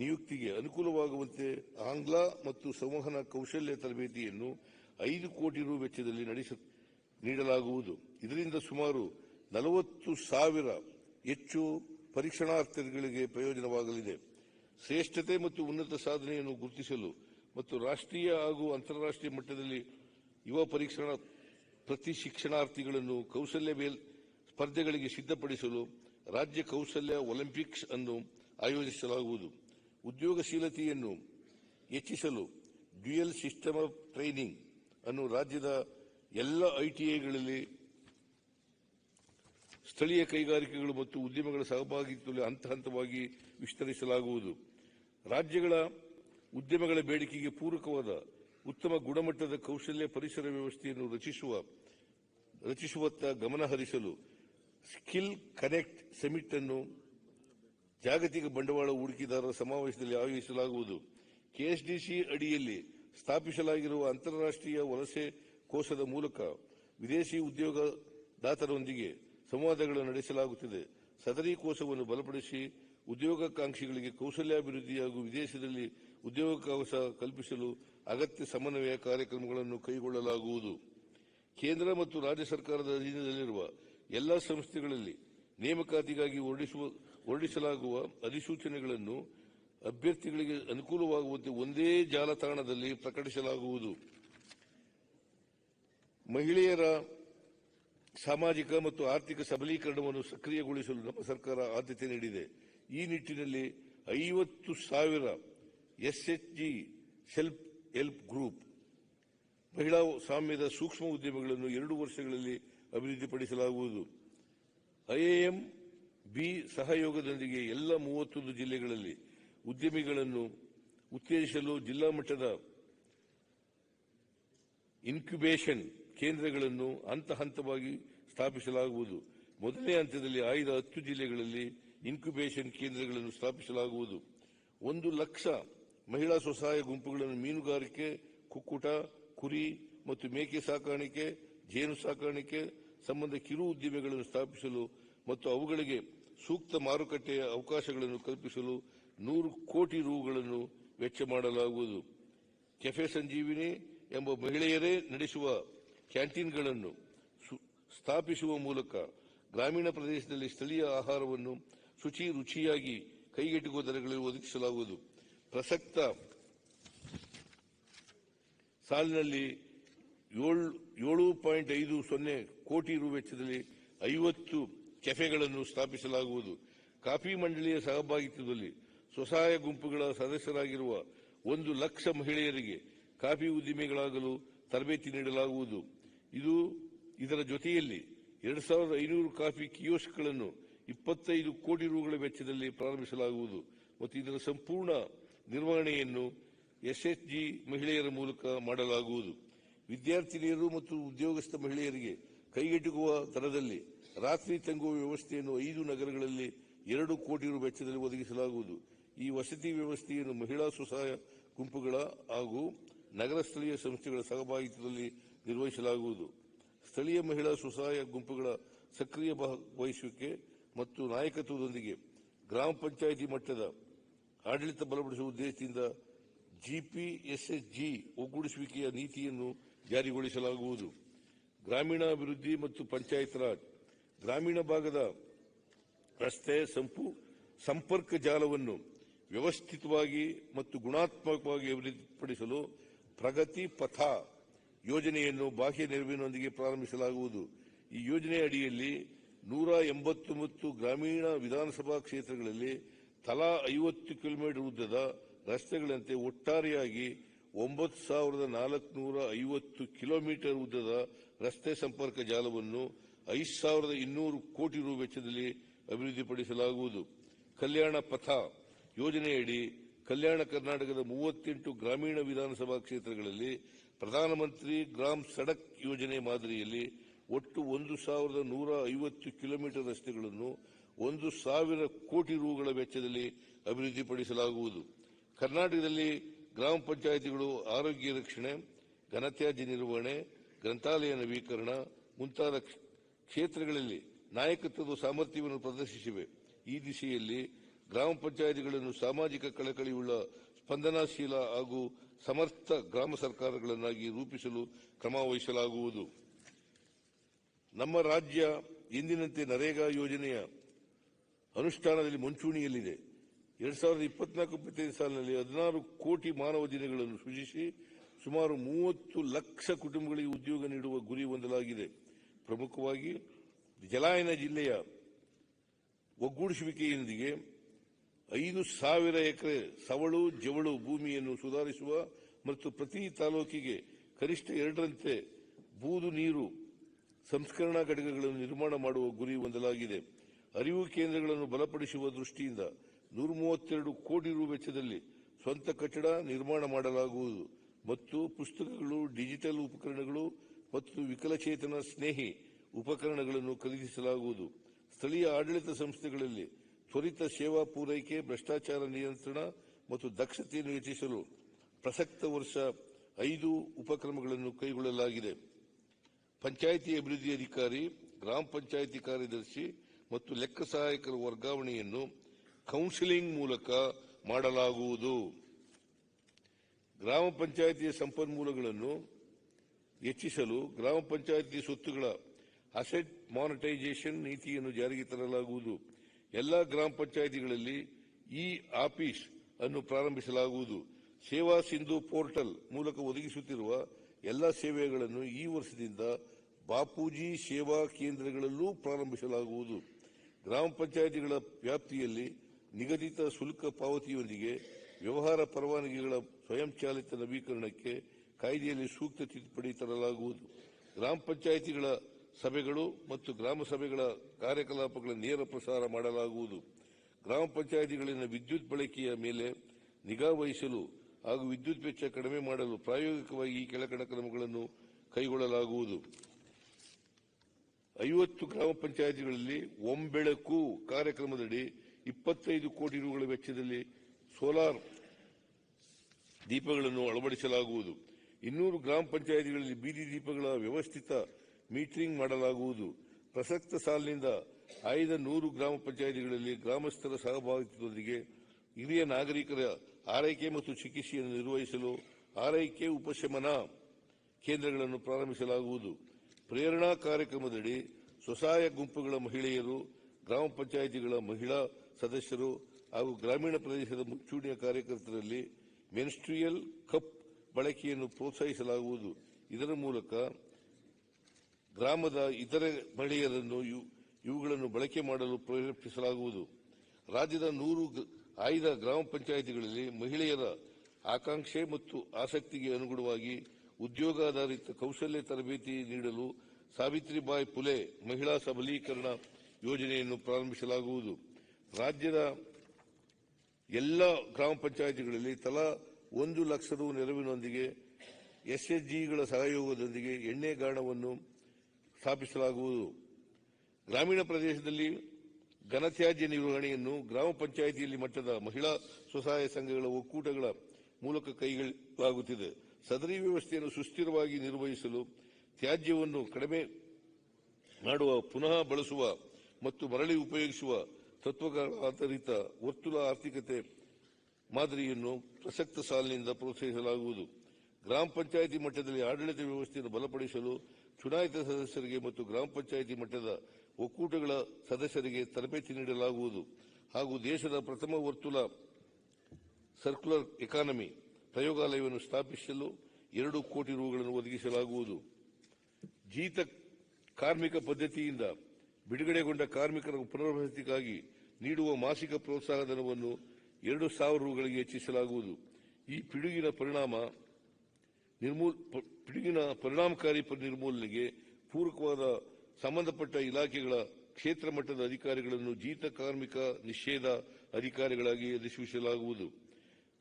Speaker 1: ನಿಯುಕ್ತಿಗೆ ಅನುಕೂಲವಾಗುವಂತೆ ಆಂಗ್ಲ ಮತ್ತು ಸಂವಹನ ಕೌಶಲ್ಯ ತರಬೇತಿಯನ್ನು ಐದು ಕೋಟಿ ರು ವೆಚ್ಚದಲ್ಲಿ ನಡೆಸ ನೀಡಲಾಗುವುದು. ಇದರಿಂದ ಸುಮಾರು ನಲವತ್ತು ಸಾವಿರ ಹೆಚ್ಚು ಪರೀಕ್ಷಣಾರ್ಥಿಗಳಿಗೆ ಪ್ರಯೋಜನವಾಗಲಿದೆ. ಶ್ರೇಷ್ಠತೆ ಮತ್ತು ಉನ್ನತ ಸಾಧನೆಯನ್ನು ಗುರುತಿಸಲು ಮತ್ತು ರಾಷ್ಟ್ರೀಯ ಹಾಗೂ ಅಂತಾರಾಷ್ಟ್ರೀಯ ಮಟ್ಟದಲ್ಲಿ ಯುವ ಪರೀಕ್ಷಣ ಪ್ರತಿ ಶಿಕ್ಷಣಾರ್ಥಿಗಳನ್ನು ಕೌಶಲ್ಯ ಮೇಲ್ ಸ್ಪರ್ಧೆಗಳಿಗೆ ಸಿದ್ಧಪಡಿಸಲು ರಾಜ್ಯ ಕೌಶಲ್ಯ ಒಲಿಂಪಿಕ್ಸ್ ಅನ್ನು ಆಯೋಜಿಸಲಾಗುವುದು. ಉದ್ಯೋಗಶೀಲತೆಯನ್ನು ಹೆಚ್ಚಿಸಲು ಡ್ಯುಯಲ್ ಸಿಸ್ಟಮ್ ಆಫ್ ಟ್ರೈನಿಂಗ್ ಅನ್ನು ರಾಜ್ಯದ ಎಲ್ಲ ಐಟಿಐಗಳಲ್ಲಿ ಸ್ಥಳೀಯ ಕೈಗಾರಿಕೆಗಳು ಮತ್ತು ಉದ್ಯಮಗಳ ಸಹಭಾಗಿತ್ವದಲ್ಲಿ ಹಂತ ಹಂತವಾಗಿ ವಿಸ್ತರಿಸಲಾಗುವುದು. ರಾಜ್ಯಗಳ ಉದ್ಯಮಗಳ ಬೇಡಿಕೆಗೆ ಪೂರಕವಾದ ಉತ್ತಮ ಗುಣಮಟ್ಟದ ಕೌಶಲ್ಯ ಪರಿಸರ ವ್ಯವಸ್ಥೆಯನ್ನು ರಚಿಸುವ, ರಚಿಸುವತ್ತ ಗಮನ ಹರಿಸಲು ಸ್ಕಿಲ್ ಕನೆಕ್ಟ್ ಸಮಿಟ್ ಅನ್ನು ಜಾಗತಿಕ ಬಂಡವಾಳ ಹೂಡಿಕೆದಾರರ ಸಮಾವೇಶದಲ್ಲಿ ಆಯೋಜಿಸಲಾಗುವುದು. ಕೆಎಸ್ಡಿಸಿ ಅಡಿಯಲ್ಲಿ ಸ್ಥಾಪಿಸಲಾಗಿರುವ ಅಂತಾರಾಷ್ಟ್ರೀಯ ವಲಸೆ ಕೋಶದ ಮೂಲಕ ವಿದೇಶಿ ಉದ್ಯೋಗದಾತರೊಂದಿಗೆ ಸಂವಾದಗಳನ್ನು ನಡೆಸಲಾಗುತ್ತಿದೆ. ಸದರಿ ಕೋಶವನ್ನು ಬಲಪಡಿಸಿ ಉದ್ಯೋಗಾಕಾಂಕ್ಷಿಗಳಿಗೆ ಕೌಶಲ್ಯಾಭಿವೃದ್ಧಿ ಹಾಗೂ ವಿದೇಶದಲ್ಲಿ ಉದ್ಯೋಗಾವಕಾಶ ಕಲ್ಪಿಸಲು ಅಗತ್ಯ ಸಮನ್ವಯ ಕಾರ್ಯಕ್ರಮಗಳನ್ನು ಕೈಗೊಳ್ಳಲಾಗುವುದು. ಕೇಂದ್ರ ಮತ್ತು ರಾಜ್ಯ ಸರ್ಕಾರದ ಅಧೀನದಲ್ಲಿರುವ ಎಲ್ಲ ಸಂಸ್ಥೆಗಳಲ್ಲಿ ನೇಮಕಾತಿಗಾಗಿ ಹೊರಡಿಸಲಾಗುವ ಅಧಿಸೂಚನೆಗಳನ್ನು ಅಭ್ಯರ್ಥಿಗಳಿಗೆ ಅನುಕೂಲವಾಗುವಂತೆ ಒಂದೇ ಜಾಲತಾಣದಲ್ಲಿ ಪ್ರಕಟಿಸಲಾಗುವುದು. ಮಹಿಳೆಯರ ಸಾಮಾಜಿಕ ಮತ್ತು ಆರ್ಥಿಕ ಸಬಲೀಕರಣವನ್ನು ಸಕ್ರಿಯಗೊಳಿಸಲು ನಮ್ಮ ಸರ್ಕಾರ ಆದ್ಯತೆ ನೀಡಿದೆ. ಈ ನಿಟ್ಟಿನಲ್ಲಿ ಐವತ್ತು ಸಾವಿರ ಎಸ್ಎಚ್ಜಿ ಸೆಲ್ಫ್ ಹೆಲ್ಪ್ ಗ್ರೂಪ್ ಮಹಿಳಾ ಸಾಮ್ಯದ ಸೂಕ್ಷ್ಮ ಉದ್ಯಮಗಳನ್ನು ಎರಡು ವರ್ಷಗಳಲ್ಲಿ ಅಭಿವೃದ್ಧಿಪಡಿಸಲಾಗುವುದು. ಐಎಎಂ ಬಿ ಸಹಯೋಗದೊಂದಿಗೆ ಎಲ್ಲ ಮೂವತ್ತೊಂದು ಜಿಲ್ಲೆಗಳಲ್ಲಿ ಉದ್ಯಮಿಗಳನ್ನು ಉತ್ತೇಜಿಸಲು ಜಿಲ್ಲಾ ಮಟ್ಟದ ಇನ್ಕ್ಯುಬೇಷನ್ ಕೇಂದ್ರಗಳನ್ನು ಹಂತ ಹಂತವಾಗಿ ಸ್ಥಾಪಿಸಲಾಗುವುದು. ಮೊದಲನೇ ಹಂತದಲ್ಲಿ ಆಯ್ದ ಹತ್ತು ಜಿಲ್ಲೆಗಳಲ್ಲಿ ಇನ್ಕ್ಯುಬೇಷನ್ ಕೇಂದ್ರಗಳನ್ನು ಸ್ಥಾಪಿಸಲಾಗುವುದು. ಒಂದು ಲಕ್ಷ ಮಹಿಳಾ ಸ್ವಸಹಾಯ ಗುಂಪುಗಳನ್ನು ಮೀನುಗಾರಿಕೆ, ಕುಕ್ಕುಟ, ಕುರಿ ಮತ್ತು ಮೇಕೆ ಸಾಕಾಣಿಕೆ, ಜೇನು ಸಾಕಾಣಿಕೆ ಸಂಬಂಧ ಕಿರು ಉದ್ದಿಮೆಗಳನ್ನು ಸ್ಥಾಪಿಸಲು ಮತ್ತು ಅವುಗಳಿಗೆ ಸೂಕ್ತ ಮಾರುಕಟ್ಟೆಯ ಅವಕಾಶಗಳನ್ನು ಕಲ್ಪಿಸಲು ನೂರು ಕೋಟಿ ರೂಗಳನ್ನು ವೆಚ್ಚ ಮಾಡಲಾಗುವುದು. ಕೆಫೆ ಸಂಜೀವಿನಿ ಎಂಬ ಮಹಿಳೆಯರೇ ನಡೆಸುವ ಕ್ಯಾಂಟೀನ್ಗಳನ್ನು ಸ್ಥಾಪಿಸುವ ಮೂಲಕ ಗ್ರಾಮೀಣ ಪ್ರದೇಶದಲ್ಲಿ ಸ್ಥಳೀಯ ಆಹಾರವನ್ನು ಶುಚಿ ರುಚಿಯಾಗಿ ಕೈಗೆಟುಕುವ ದರಗಳಲ್ಲಿ ಒದಗಿಸಲಾಗುವುದು. ಪ್ರಸಕ್ತ ಸಾಲಿನಲ್ಲಿ ಏಳು ಪಾಯಿಂಟ್ ಐದು ಸೊನ್ನೆ ಕೋಟಿ ರು ವೆಚ್ಚದಲ್ಲಿ ಐವತ್ತು ಕೆಫೆಗಳನ್ನು ಸ್ಥಾಪಿಸಲಾಗುವುದು. ಕಾಫಿ ಮಂಡಳಿಯ ಸಹಭಾಗಿತ್ವದಲ್ಲಿ ಸ್ವಸಹಾಯ ಗುಂಪುಗಳ ಸದಸ್ಯರಾಗಿರುವ ಒಂದು ಲಕ್ಷ ಮಹಿಳೆಯರಿಗೆ ಕಾಫಿ ಉದ್ದಿಮೆಗಳಾಗಲು ತರಬೇತಿ ನೀಡಲಾಗುವುದು. ಇದು ಇದರ ಜೊತೆಯಲ್ಲಿ ಎರಡು ಸಾವಿರದ ಐನೂರು ಕಾಫಿ ಕಿಯೋಸ್ಕ್ಗಳನ್ನು ಇಪ್ಪತ್ತೈದು ಕೋಟಿ ರೂಗಳ ವೆಚ್ಚದಲ್ಲಿ ಪ್ರಾರಂಭಿಸಲಾಗುವುದು. ಮತ್ತು ಇದರ ಸಂಪೂರ್ಣ ನಿರ್ವಹಣೆಯನ್ನು ಎಸ್ಎಚ್ಜಿ ಮಹಿಳೆಯರ ಮೂಲಕ ಮಾಡಲಾಗುವುದು. ವಿದ್ಯಾರ್ಥಿನಿಯರು ಮತ್ತು ಉದ್ಯೋಗಸ್ಥ ಮಹಿಳೆಯರಿಗೆ ಕೈಗೆಟುಕುವ ದರದಲ್ಲಿ ರಾತ್ರಿ ತಂಗುವ ವ್ಯವಸ್ಥೆಯನ್ನು ಐದು ನಗರಗಳಲ್ಲಿ ಎರಡು ಕೋಟಿ ರು ವೆಚ್ಚದಲ್ಲಿ ಒದಗಿಸಲಾಗುವುದು. ಈ ವಸತಿ ವ್ಯವಸ್ಥೆಯನ್ನು ಮಹಿಳಾ ಸ್ವಸಹಾಯ ಗುಂಪುಗಳ ಹಾಗೂ ನಗರ ಸ್ಥಳೀಯ ಸಂಸ್ಥೆಗಳ ಸಹಭಾಗಿತ್ವದಲ್ಲಿ ನಿರ್ವಹಿಸಲಾಗುವುದು. ಸ್ಥಳೀಯ ಮಹಿಳಾ ಸ್ವಸಹಾಯ ಗುಂಪುಗಳ ಸಕ್ರಿಯ ಭಾಗವಹಿಸುವಿಕೆ ಮತ್ತು ನಾಯಕತ್ವದೊಂದಿಗೆ ಗ್ರಾಮ ಪಂಚಾಯಿತಿ ಮಟ್ಟದ ಆಡಳಿತ ಬಲಪಡಿಸುವ ಉದ್ದೇಶದಿಂದ ಜಿಪಿಎಸ್ಎಸ್ಜಿ ಒಗ್ಗೂಡಿಸುವಿಕೆಯ ನೀತಿಯನ್ನು ಜಾರಿಗೊಳಿಸಲಾಗುವುದು. ಗ್ರಾಮೀಣಾಭಿವೃದ್ಧಿ ಮತ್ತು ಪಂಚಾಯತ್ ರಾಜ್, ಗ್ರಾಮೀಣ ಭಾಗದ ರಸ್ತೆ ಸಂಪು, ಸಂಪರ್ಕ ಜಾಲವನ್ನು ವ್ಯವಸ್ಥಿತವಾಗಿ ಮತ್ತು ಗುಣಾತ್ಮಕವಾಗಿ ಅಭಿವೃದ್ಧಿಪಡಿಸಲು ಪ್ರಗತಿ ಪಥ ಯೋಜನೆಯನ್ನು ಬಾಹ್ಯ ನೆರವಿನೊಂದಿಗೆ ಪ್ರಾರಂಭಿಸಲಾಗುವುದು. ಈ ಯೋಜನೆಯ ಅಡಿಯಲ್ಲಿ ನೂರ ಎಂಬತ್ತೊಂಬತ್ತು ಗ್ರಾಮೀಣ ವಿಧಾನಸಭಾ ಕ್ಷೇತ್ರಗಳಲ್ಲಿ ತಲಾ ಐವತ್ತು ಕಿಲೋಮೀಟರ್ ಉದ್ದದ ರಸ್ತೆಗಳಂತೆ ಒಟ್ಟಾರೆಯಾಗಿ ಒಂಬತ್ತು ಸಾವಿರದ ನಾಲ್ಕುನೂರ ಐವತ್ತು ಕಿಲೋಮೀಟರ್ ಉದ್ದದ ರಸ್ತೆ ಸಂಪರ್ಕ ಜಾಲವನ್ನು ಐದು ಸಾವಿರದ ಇನ್ನೂರು ಕೋಟಿ ರು ವೆಚ್ಚದಲ್ಲಿ ಅಭಿವೃದ್ಧಿಪಡಿಸಲಾಗುವುದು. ಕಲ್ಯಾಣ ಪಥ ಯೋಜನೆಯಡಿ ಕಲ್ಯಾಣ ಕರ್ನಾಟಕದ ಮೂವತ್ತೆಂಟು ಗ್ರಾಮೀಣ ವಿಧಾನಸಭಾ ಕ್ಷೇತ್ರಗಳಲ್ಲಿ ಪ್ರಧಾನಮಂತ್ರಿ ಗ್ರಾಮ್ ಸಡಕ್ ಯೋಜನೆ ಮಾದರಿಯಲ್ಲಿ ಒಟ್ಟು ಒಂದು ಸಾವಿರದ ನೂರ ಐವತ್ತು ಕಿಲೋಮೀಟರ್ ರಸ್ತೆಗಳನ್ನು ಒಂದು ಸಾವಿರ ಕೋಟಿ ರೂಗಳ ವೆಚ್ಚದಲ್ಲಿ ಅಭಿವೃದ್ಧಿಪಡಿಸಲಾಗುವುದು. ಕರ್ನಾಟಕದಲ್ಲಿ ಗ್ರಾಮ ಪಂಚಾಯಿತಿಗಳು ಆರೋಗ್ಯ ರಕ್ಷಣೆ, ಘನತ್ಯಾಜ್ಯ ನಿರ್ವಹಣೆ, ಗ್ರಂಥಾಲಯ ನವೀಕರಣ ಮುಂತಾದ ಕ್ಷ- ಕ್ಷೇತ್ರಗಳಲ್ಲಿ ನಾಯಕತ್ವದ ಸಾಮರ್ಥ್ಯವನ್ನು ಪ್ರದರ್ಶಿಸಿವೆ. ಈ ದಿಶೆಯಲ್ಲಿ ಗ್ರಾಮ ಪಂಚಾಯಿತಿಗಳನ್ನು ಸಾಮಾಜಿಕ ಕಳಕಳಿಯುಳ್ಳ ಸ್ಪಂದನಾಶೀಲ ಹಾಗೂ ಸಮರ್ಥ ಗ್ರಾಮ ಸರ್ಕಾರಗಳನ್ನಾಗಿ ರೂಪಿಸಲು ಕ್ರಮ ವಹಿಸಲಾಗುವುದು. ನಮ್ಮ ರಾಜ್ಯ ಎಂದಿನಂತೆ ನರೇಗಾ ಯೋಜನೆಯ ಅನುಷ್ಠಾನದಲ್ಲಿ ಮುಂಚೂಣಿಯಲ್ಲಿದೆ. ಎರಡ್ ಸಾವಿರದ ಇಪ್ಪತ್ನಾಲ್ಕು ಇಪ್ಪತ್ತೈದು ಸಾಲಿನಲ್ಲಿ ಹದಿನಾರು ಕೋಟಿ ಮಾನವ ದಿನಗಳನ್ನು ಸೃಜಿಸಿ ಸುಮಾರು ಮೂವತ್ತು ಲಕ್ಷ ಕುಟುಂಬಗಳಿಗೆ ಉದ್ಯೋಗ ನೀಡುವ ಗುರಿ ಹೊಂದಲಾಗಿದೆ. ಪ್ರಮುಖವಾಗಿ ಜಲಾಯನ ಜಿಲ್ಲೆಯ ಒಗ್ಗೂಡಿಸುವಿಕೆಯೊಂದಿಗೆ ಐದು ಸಾವಿರ ಎಕರೆ ಸವಳು ಜವಳು ಭೂಮಿಯನ್ನು ಸುಧಾರಿಸುವ ಮತ್ತು ಪ್ರತಿ ತಾಲೂಕಿಗೆ ಕನಿಷ್ಠ ಎರಡರಂತೆ ಬೂದು ನೀರು ಸಂಸ್ಕರಣಾ ಘಟಕಗಳನ್ನು ನಿರ್ಮಾಣ ಮಾಡುವ ಗುರಿ ಹೊಂದಲಾಗಿದೆ. ಅರಿವು ಕೇಂದ್ರಗಳನ್ನು ಬಲಪಡಿಸುವ ದೃಷ್ಟಿಯಿಂದ ನೂರ ಮೂವತ್ತೆರಡು ಕೋಟಿ ರು ವೆಚ್ಚದಲ್ಲಿ ಸ್ವಂತ ಕಟ್ಟಡ ನಿರ್ಮಾಣ ಮಾಡಲಾಗುವುದು ಮತ್ತು ಪುಸ್ತಕಗಳು, ಡಿಜಿಟಲ್ ಉಪಕರಣಗಳು ಮತ್ತು ವಿಕಲಚೇತನ ಸ್ನೇಹಿ ಉಪಕರಣಗಳನ್ನು ಖರೀದಿಸಲಾಗುವುದು. ಸ್ಥಳೀಯ ಆಡಳಿತ ಸಂಸ್ಥೆಗಳಲ್ಲಿ ತ್ವರಿತ ಸೇವಾ ಪೂರೈಕೆ, ಭ್ರಷ್ಟಾಚಾರ ನಿಯಂತ್ರಣ ಮತ್ತು ದಕ್ಷತೆಯನ್ನು ಹೆಚ್ಚಿಸಲು ಪ್ರಸಕ್ತ ವರ್ಷ ಐದು ಉಪಕ್ರಮಗಳನ್ನು ಕೈಗೊಳ್ಳಲಾಗಿದೆ. ಪಂಚಾಯಿತಿ ಅಭಿವೃದ್ಧಿ ಅಧಿಕಾರಿ, ಗ್ರಾಮ ಪಂಚಾಯಿತಿ ಕಾರ್ಯದರ್ಶಿ ಮತ್ತು ಲೆಕ್ಕ ಸಹಾಯಕರ ವರ್ಗಾವಣೆಯನ್ನು ಕೌನ್ಸಿಲಿಂಗ್ ಮೂಲಕ ಮಾಡಲಾಗುವುದು. ಗ್ರಾಮ ಪಂಚಾಯಿತಿಯ ಸಂಪನ್ಮೂಲಗಳನ್ನು ಹೆಚ್ಚಿಸಲು ಗ್ರಾಮ ಪಂಚಾಯಿತಿ ಸ್ವತ್ತುಗಳ ಅಸೆಟ್ ಮಾನಿಟೈಸೇಷನ್ ನೀತಿಯನ್ನು ಜಾರಿಗೆ ತರಲಾಗುವುದು. ಎಲ್ಲ ಗ್ರಾಮ ಪಂಚಾಯಿತಿಗಳಲ್ಲಿ ಇ ಆಫೀಸ್ ಅನ್ನು ಪ್ರಾರಂಭಿಸಲಾಗುವುದು. ಸೇವಾ ಸಿಂಧು ಪೋರ್ಟಲ್ ಮೂಲಕ ಒದಗಿಸುತ್ತಿರುವ ಎಲ್ಲ ಸೇವೆಗಳನ್ನು ಈ ವರ್ಷದಿಂದ ಬಾಪೂಜಿ ಸೇವಾ ಕೇಂದ್ರಗಳಲ್ಲೂ ಪ್ರಾರಂಭಿಸಲಾಗುವುದು. ಗ್ರಾಮ ಪಂಚಾಯಿತಿಗಳ ವ್ಯಾಪ್ತಿಯಲ್ಲಿ ನಿಗದಿತ ಶುಲ್ಕ ಪಾವತಿಯೊಂದಿಗೆ ವ್ಯವಹಾರ ಪರವಾನಗಿಗಳ ಸ್ವಯಂಚಾಲಿತ ನವೀಕರಣಕ್ಕೆ ಕಾಯ್ದೆಯಲ್ಲಿ ಸೂಕ್ತ ತಿದ್ದುಪಡಿ ತರಲಾಗುವುದು. ಗ್ರಾಮ ಪಂಚಾಯಿತಿಗಳ ಸಭೆಗಳು ಮತ್ತು ಗ್ರಾಮ ಸಭೆಗಳ ಕಾರ್ಯಕಲಾಪಗಳ ನೇರ ಪ್ರಸಾರ ಮಾಡಲಾಗುವುದು. ಗ್ರಾಮ ಪಂಚಾಯಿತಿಗಳಲ್ಲಿನ ವಿದ್ಯುತ್ ಬಳಕೆಯ ಮೇಲೆ ನಿಗಾ ವಹಿಸಲು ಹಾಗೂ ವಿದ್ಯುತ್ ವೆಚ್ಚ ಕಡಿಮೆ ಮಾಡಲು ಪ್ರಾಯೋಗಿಕವಾಗಿ ಈ ಕೆಳಕಣ ಕ್ರಮಗಳನ್ನು ಕೈಗೊಳ್ಳಲಾಗುವುದು. ಐವತ್ತು ಗ್ರಾಮ ಪಂಚಾಯಿತಿಗಳಲ್ಲಿ ಒಂಬೆಳಕು ಕಾರ್ಯಕ್ರಮದಡಿ ಇಪ್ಪತ್ತೈದು ಕೋಟಿ ರೂಗಳ ವೆಚ್ಚದಲ್ಲಿ ಸೋಲಾರ್ ದೀಪಗಳನ್ನು ಅಳವಡಿಸಲಾಗುವುದು. ಇನ್ನೂರು ಗ್ರಾಮ ಪಂಚಾಯಿತಿಗಳಲ್ಲಿ ಬೀದಿ ದೀಪಗಳ ವ್ಯವಸ್ಥಿತ ಮೀಟರಿಂಗ್ ಮಾಡಲಾಗುವುದು. ಪ್ರಸಕ್ತ ಸಾಲಿನಿಂದ ಆಯ್ದ ನೂರು ಗ್ರಾಮ ಪಂಚಾಯಿತಿಗಳಲ್ಲಿ ಗ್ರಾಮಸ್ಥರ ಸಹಭಾಗಿತ್ವದೊಂದಿಗೆ ಹಿರಿಯ ನಾಗರಿಕರ ಆರೈಕೆ ಮತ್ತು ಚಿಕಿತ್ಸೆಯನ್ನು ನಿರ್ವಹಿಸಲು ಆರೈಕೆ, ಉಪಶಮನ ಕೇಂದ್ರಗಳನ್ನು ಪ್ರಾರಂಭಿಸಲಾಗುವುದು. ಪ್ರೇರಣಾ ಕಾರ್ಯಕ್ರಮದಡಿ ಸ್ವಸಹಾಯ ಗುಂಪುಗಳ ಮಹಿಳೆಯರು, ಗ್ರಾಮ ಪಂಚಾಯಿತಿಗಳ ಮಹಿಳಾ ಸದಸ್ಯರು ಹಾಗೂ ಗ್ರಾಮೀಣ ಪ್ರದೇಶದ ಮುಂಚೂಣಿಯ ಕಾರ್ಯಕರ್ತರಲ್ಲಿ ಮೆನ್ಸ್ಟ್ರಿಯಲ್ ಕಪ್ ಬಳಕೆಯನ್ನು ಪ್ರೋತ್ಸಾಹಿಸಲಾಗುವುದು. ಇದರ ಮೂಲಕ ಗ್ರಾಮದ ಇತರೆ ಮಹಿಳೆಯರನ್ನು ಇವು- ಇವುಗಳನ್ನು ಬಳಕೆ ಮಾಡಲು ಪ್ರೇರೇಪಿಸಲಾಗುವುದು. ರಾಜ್ಯದ ನೂರು ಆಯ್ದ ಗ್ರಾಮ ಪಂಚಾಯಿತಿಗಳಲ್ಲಿ ಮಹಿಳೆಯರ ಆಕಾಂಕ್ಷೆ ಮತ್ತು ಆಸಕ್ತಿಗೆ ಅನುಗುಣವಾಗಿ ಉದ್ಯೋಗಾಧಾರಿತ ಕೌಶಲ್ಯ ತರಬೇತಿ ನೀಡಲು ಸಾವಿತ್ರಿಬಾಯಿ ಪುಲೆ ಮಹಿಳಾ ಸಬಲೀಕರಣ ಯೋಜನೆಯನ್ನು ಪ್ರಾರಂಭಿಸಲಾಗುವುದು. ರಾಜ್ಯದ ಎಲ್ಲ ಗ್ರಾಮ ಪಂಚಾಯಿತಿಗಳಲ್ಲಿ ತಲಾ ಒಂದು ಲಕ್ಷ ರು ನೆರವಿನೊಂದಿಗೆ ಎಸ್ಎಸ್ಜಿಗಳ ಸಹಯೋಗದೊಂದಿಗೆ ಎಣ್ಣೆ ಗಾಣವನ್ನು ಸ್ಥಾಪಿಸಲಾಗುವುದು. ಗ್ರಾಮೀಣ ಪ್ರದೇಶದಲ್ಲಿ ಘನತ್ಯಾಜ್ಯ ನಿರ್ವಹಣೆಯನ್ನು ಗ್ರಾಮ ಪಂಚಾಯಿತಿಯಲ್ಲಿ ಮಟ್ಟದ ಮಹಿಳಾ ಸ್ವಸಹಾಯ ಸಂಘಗಳ ಒಕ್ಕೂಟಗಳ ಮೂಲಕ ಕೈಗೊಳ್ಳಲಾಗುತ್ತಿದೆ. ಸದರಿ ವ್ಯವಸ್ಥೆಯನ್ನು ಸುಸ್ಥಿರವಾಗಿ ನಿರ್ವಹಿಸಲು ತ್ಯಾಜ್ಯವನ್ನು ಕಡಿಮೆ ಮಾಡುವ, ಪುನಃ ಬಳಸುವ ಮತ್ತು ಮರಳಿ ಉಪಯೋಗಿಸುವ ತತ್ವಗಳ ಆಧಾರಿತ ವರ್ತುಲ ಆರ್ಥಿಕತೆ ಮಾದರಿಯನ್ನು ಪ್ರಸಕ್ತ ಸಾಲಿನಿಂದ ಪ್ರೋತ್ಸಾಹಿಸಲಾಗುವುದು. ಗ್ರಾಮ ಪಂಚಾಯಿತಿ ಮಟ್ಟದಲ್ಲಿ ಆಡಳಿತ ವ್ಯವಸ್ಥೆಯನ್ನು ಬಲಪಡಿಸಲು ಚುನಾಯಿತ ಸದಸ್ಯರಿಗೆ ಮತ್ತು ಗ್ರಾಮ ಪಂಚಾಯಿತಿ ಮಟ್ಟದ ಒಕ್ಕೂಟಗಳ ಸದಸ್ಯರಿಗೆ ತರಬೇತಿ ನೀಡಲಾಗುವುದು ಹಾಗೂ ದೇಶದ ಪ್ರಥಮ ವರ್ತುಲ ಸರ್ಕ್ಯುಲರ್ ಎಕಾನಮಿ ಪ್ರಯೋಗಾಲಯವನ್ನು ಸ್ಥಾಪಿಸಲು ಎರಡು ಕೋಟಿ ರೂಗಳನ್ನು ಒದಗಿಸಲಾಗುವುದು. ಜೀತ ಕಾರ್ಮಿಕ ಪದ್ಧತಿಯಿಂದ ಬಿಡುಗಡೆಗೊಂಡ ಕಾರ್ಮಿಕರ ಪುನರ್ವಸತಿಗಾಗಿ ನೀಡುವ ಮಾಸಿಕ ಪ್ರೋತ್ಸಾಹಧನವನ್ನು ಎರಡು ಸಾವಿರ ರೂಗಳಿಗೆ ಹೆಚ್ಚಿಸಲಾಗುವುದು. ಈ ಪಿಡುಗಿನ ಪರಿಣಾಮ ಪಿಡುಗಿನ ಪರಿಣಾಮಕಾರಿ ನಿರ್ಮೂಲನೆಗೆ ಪೂರಕವಾದ ಸಂಬಂಧಪಟ್ಟ ಇಲಾಖೆಗಳ ಕ್ಷೇತ್ರ ಮಟ್ಟದ ಅಧಿಕಾರಿಗಳನ್ನು ಜೀತ ಕಾರ್ಮಿಕ ನಿಷೇಧ ಅಧಿಕಾರಿಗಳಾಗಿ ಅಧಿಸೂಚಿಸಲಾಗುವುದು